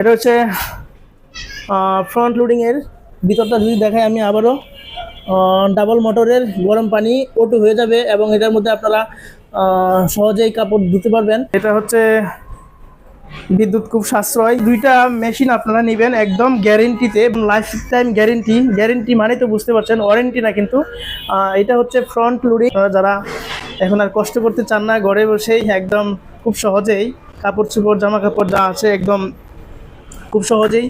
এটা হচ্ছে ফ্রন্ট লোডিংয়ের ভিতরটা যদি দেখায় আমি আবারও ডাবল মোটরের গরম পানি ওটু হয়ে যাবে এবং এটার মধ্যে আপনারা সহজেই কাপড় ধুতে পারবেন। এটা হচ্ছে বিদ্যুৎ খুব সাশ্রয়। দুইটা মেশিন আপনারা নেবেন একদম গ্যারেন্টিতে লাইফ টাইম গ্যারেন্টি গ্যারেন্টি মানে তো বুঝতে পারছেন ওয়ারেন্টি না কিন্তু। এটা হচ্ছে ফ্রন্ট লোডিং যারা এখন আর কষ্ট করতে চান না, ঘরে বসেই একদম খুব সহজেই কাপড় চোপড়, জামা কাপড় যা আছে একদম খুব সহজেই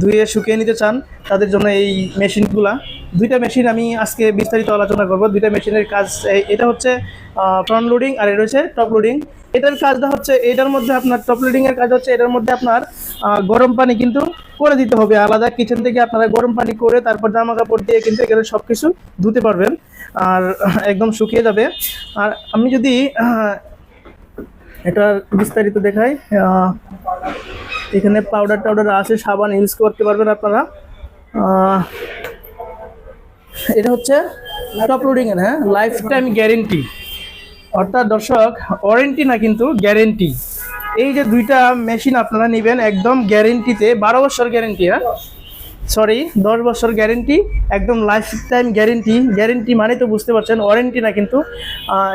ধুয়ে শুকিয়ে নিতে চান, তাদের জন্য এই মেশিনগুলা। দুইটা মেশিন আমি আজকে বিস্তারিত আলোচনা করব। দুইটা মেশিনের কাজ এটা হচ্ছে ফ্রন্ট লোডিং আর এটা হচ্ছে টপ লোডিং এটার কাজটা হচ্ছে, এটার মধ্যে আপনার টপ লোডিং এর কাজ হচ্ছে, এটার মধ্যে আপনার গরম পানি কিন্তু করে দিতে হবে। আলাদা কিচেন থেকে আপনারা গরম পানি করে তারপর জামা কাপড় দিয়ে কিন্তু এখানে সব কিছু ধুতে পারবেন। আর একদম শুকিয়ে যাবে। আর আমি যদি এটার বিস্তারিত দেখাই এখানে পাউডার টাউডার আছে, সাবান ইউজ করতে পারবেন আপনারা। এটা হচ্ছে টপ লোডিং এর হ্যাঁ? লাইফ টাইম গ্যারেন্টি অর্থাৎ দর্শক ওয়ারেন্টি না কিন্তু গ্যারেন্টি এই যে দুইটা মেশিন আপনারা নেবেন, একদম গ্যারেন্টিতে বারো বছর গ্যারেন্টি হ্যাঁ? সরি দশ বছর গ্যারেন্টি একদম লাইফ টাইম গ্যারেন্টি গ্যারেন্টি মানে তো বুঝতে পারছেন ওয়ারেন্টি না কিন্তু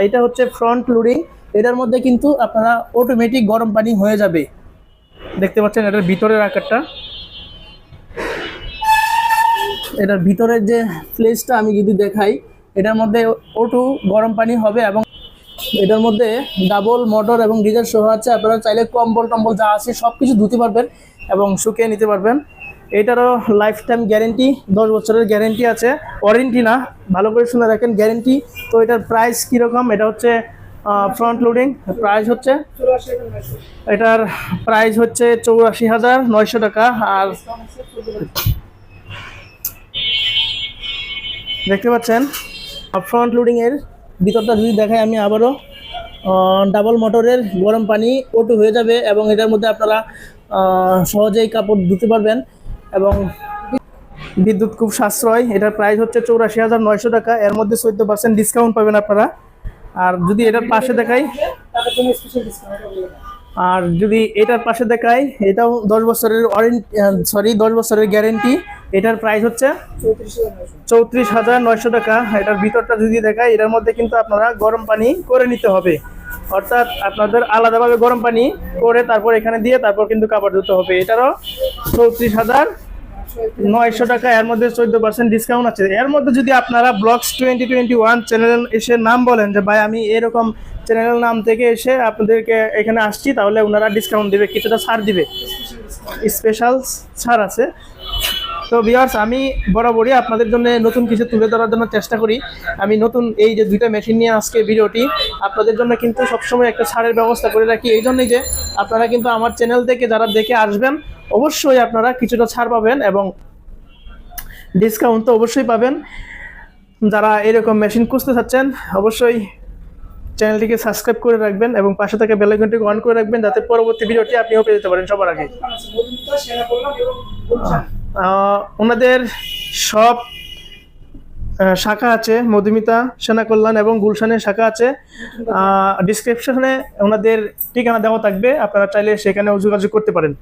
এটা হচ্ছে ফ্রন্ট লোডিং এটার মধ্যে কিন্তু আপনারা অটোমেটিক গরম পানি হয়ে যাবে। দেখতে পাচ্ছেন, এটার ভিতরের আকারটা। এটার ভিতরের যে প্লেসটা আমি যদি দেখাই, এটার মধ্যে ওটু গরম পানি হবে এবং এটার মধ্যে ডাবল মোটর এবং ডিজেল সহ আছে। আপনারা চাইলে কম্বল টম্বল যা আছে সব কিছু ধুতে পারবেন এবং শুকিয়ে নিতে পারবেন। এটারও লাইফ টাইম গ্যারেন্টি দশ বছরের গ্যারেন্টি আছে। ওয়ারেন্টি না, ভালো করে শুনে রাখেন গ্যারেন্টি তো এটার প্রাইস কীরকম? এটা হচ্ছে ফ্রন্ট লোডিং প্রাইস হচ্ছে, এটার প্রাইস হচ্ছে চৌরাশি হাজার নয়শো টাকা, আর দেখতে পাচ্ছেন ফ্রন্ট লোডিং এর ভিতরটা যদি দেখাই আমি আবারও ডাবল মোটরের গরম পানি ওটু হয়ে যাবে এবং এটার মধ্যে আপনারা সহজেই কাপড় ধুতে পারবেন এবং বিদ্যুৎ খুব সাশ্রয়। এটার প্রাইস হচ্ছে চৌরাশি হাজার নয়শো টাকা। এর মধ্যে চোদ্দ পার্সেন্ট ডিসকাউন্ট পাবেন আপনারা। আর যদি এটার পাশে দেখাই, আর যদি এটার পাশে দেখাই, এটাও দশ বছরের ওয়ারেন্টি সরি দশ বছরের গ্যারেন্টি এটার প্রাইস হচ্ছে চৌত্রিশ হাজার নয়শো টাকা। এটার ভিতরটা যদি দেখাই, এটার মধ্যে কিন্তু আপনারা গরম পানি করে নিতে হবে। অর্থাৎ আপনাদের আলাদাভাবে গরম পানি করে তারপর এখানে দিয়ে তারপর কিন্তু কাপড় ধুতে হবে। এটারও চৌত্রিশ হাজার নয়শো টাকা, এর মধ্যে চোদ্দ পার্সেন্ট ডিসকাউন্ট আছে। এর মধ্যে যদি আপনারা blogs twenty twenty one channel এসে নাম বলেন যে, ভাই, আমি এরকম চ্যানেল নাম থেকে এসে আপনাদেরকে এখানে আসছি তাহলে ওনারা ডিসকাউন্ট দিবে, কিছুটা ছাড় দিবে। স্পেশাল ছাড় আছে। তো ভিউয়ার্স আমি বরাবরই আপনাদের জন্য নতুন কিছু তুলে ধরার জন্য চেষ্টা করি। আমি নতুন এই যে দুইটা মেশিন নিয়ে আজকে ভিডিওটি, আপনাদের জন্য কিন্তু সবসময় একটা ছাড়ের ব্যবস্থা করে রাখি। এই জন্যই যে, আপনারা কিন্তু আমার চ্যানেল থেকে যারা দেখে আসবেন অবশ্যই আপনারা কিছুটা ছাড় পাবেন এবং ডিসকাউন্ট তো অবশ্যই পাবেন। যারা এরকম মেশিন খুঁজতে চাচ্ছেন, অবশ্যই চ্যানেলটিকে সাবস্ক্রাইব করে রাখবেন এবং পাশে থেকে বেলাইকনটিকে অন করে রাখবেন যাতে পরবর্তী ভিডিওটি আপনিও পেয়ে যেতে পারেন সবার আগে। ওনাদের সব শাখা আছে, মধুমিতা সেনা কল্যাণ এবং গুলশানের শাখা আছে। ডিসক্রিপশনে ওনাদের ঠিকানা দেওয়া থাকবে, আপনারা চাইলে সেখানেও যোগাযোগ করতে পারেন।